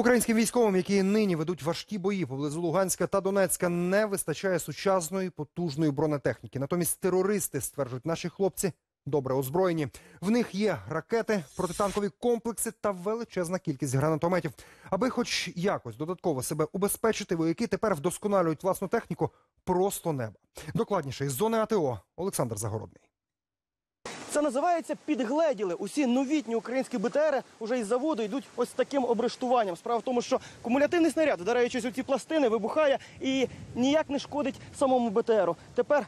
Українським військовим, які нині ведуть важкі бої поблизу Луганська та Донецька, не вистачає сучасної потужної бронетехніки. Натомість терористи стверджують, наші хлопці добре озброєні. В них є ракети, протитанкові комплекси та величезна кількість гранатометів. Аби, хоч якось додатково себе убезпечити, вояки тепер вдосконалюють власну техніку просто неба. Докладніше із зони АТО Олександр Загородний. Це називається підгледіли. Усі новітні українські БТРи уже із заводу йдуть ось таким обрештуванням. Справа в тому, що кумулятивний снаряд, вдараючись у ці пластини, вибухає і ніяк не шкодить самому БТРу. Тепер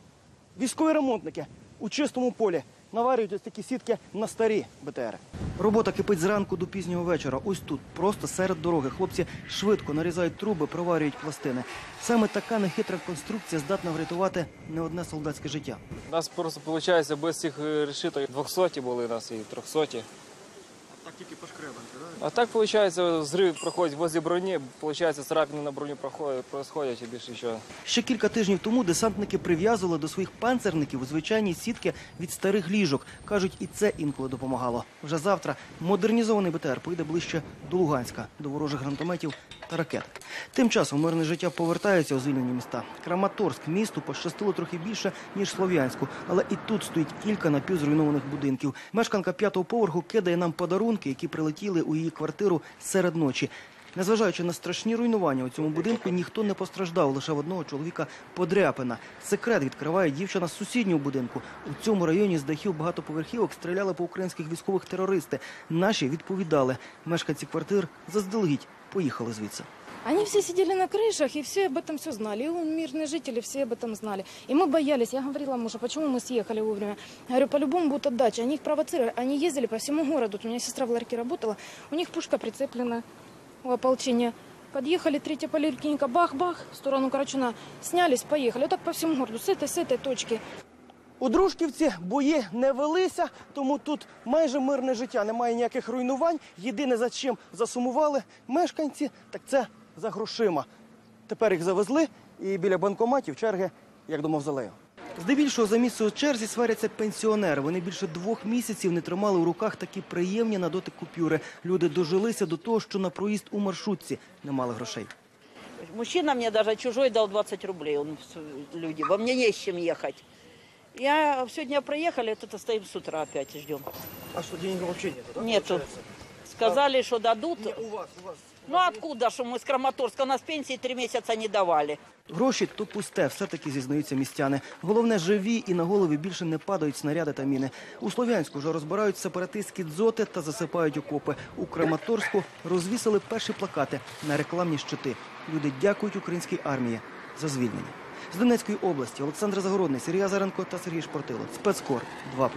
військові ремонтники у чистому полі наварюють ось такі сітки на старі БТРи. Робота кипить зранку до пізнього вечора. Ось тут, просто серед дороги. Хлопці швидко нарізають труби, проварюють пластини. Саме така нехитра конструкція здатна врятувати не одне солдатське життя. У нас просто виходить без цих решиток решіток 200 були у нас і 300. Так тільки пошкребанки, А так виходить, зрив проходить возле броні, виходить, царапини на броню проходять, і більше нічого. Ще кілька тижнів тому десантники прив'язували до своїх панцерників у звичайні сітки від старих ліжок. Кажуть, і це інколи допомагало. Вже завтра модернізований БТР поїде ближче до Луганська, до ворожих гранатометів ракет. Тим часом мирне життя повертається у звільнені міста. Краматорськ місту пощастило трохи більше ніж Слов'янську, але і тут стоїть кілька напівзруйнованих будинків. Мешканка п'ятого поверху кидає нам подарунки, які прилетіли у її квартиру серед ночі. Незважаючи на страшні руйнування у цьому будинку, ніхто не постраждав. Лише в одного чоловіка подряпина. Секрет відкриває дівчина з сусіднього будинку. У цьому районі з дахів багатоповерхівок стріляли по українських військових терористи. Наші відповідали. Мешканці квартир заздалегідь поїхали звідси. Они все сидели на крышах, и все об этом все знали. И мирные жители все об этом знали. И мы боялись. Я говорила мужу, почему мы съехали вовремя. Я говорю, по-любому будут отдача. Они их провоцировали. Они ездили по всему городу. У меня сестра в ларьке работала. У них пушка прицеплена у ополчения. Подъехали, третья поликлиника, бах-бах, в сторону Карачуна. Снялись, поехали. Вот так по всему городу, с этой, с этой точки. У Дружківці бої не велися, тому тут майже мирне життя, немає ніяких руйнувань. Єдине за чим засумували мешканці, так це за грошима. Тепер їх завезли і біля банкоматів черги, як до мавзолею. Здебільшого за місце у черзі сваряться пенсіонери. Вони більше двох місяців не тримали у руках такі приємні на дотик купюри. Люди дожилися до того, що на проїзд у маршрутці не мали грошей. Мужчина мне даже чужой дал 20 рублей. Люди, во мне не с чем ехать. Я сегодня проехали, это стоим с утра опять ждем. А що, денег взагалі нету, Нету. Сказали, что дадут. у вас, у вас. Ну откуда, что мы с Краматорска? У нас пенсии три месяца не давали. Гроші то пусте, все-таки зізнаються містяни. Головне, живі і на голові більше не падають снаряди та міни. У Слов'янську вже розбирають сепаратистські дзоти та засипають окопи. У Краматорську розвісили перші плакати на рекламні щити. Люди дякують українській армії за звільнення. З Донецької області Олександр Загородний, Сергій Азаренко та Сергій Шпортило. Спецкор 2+,2.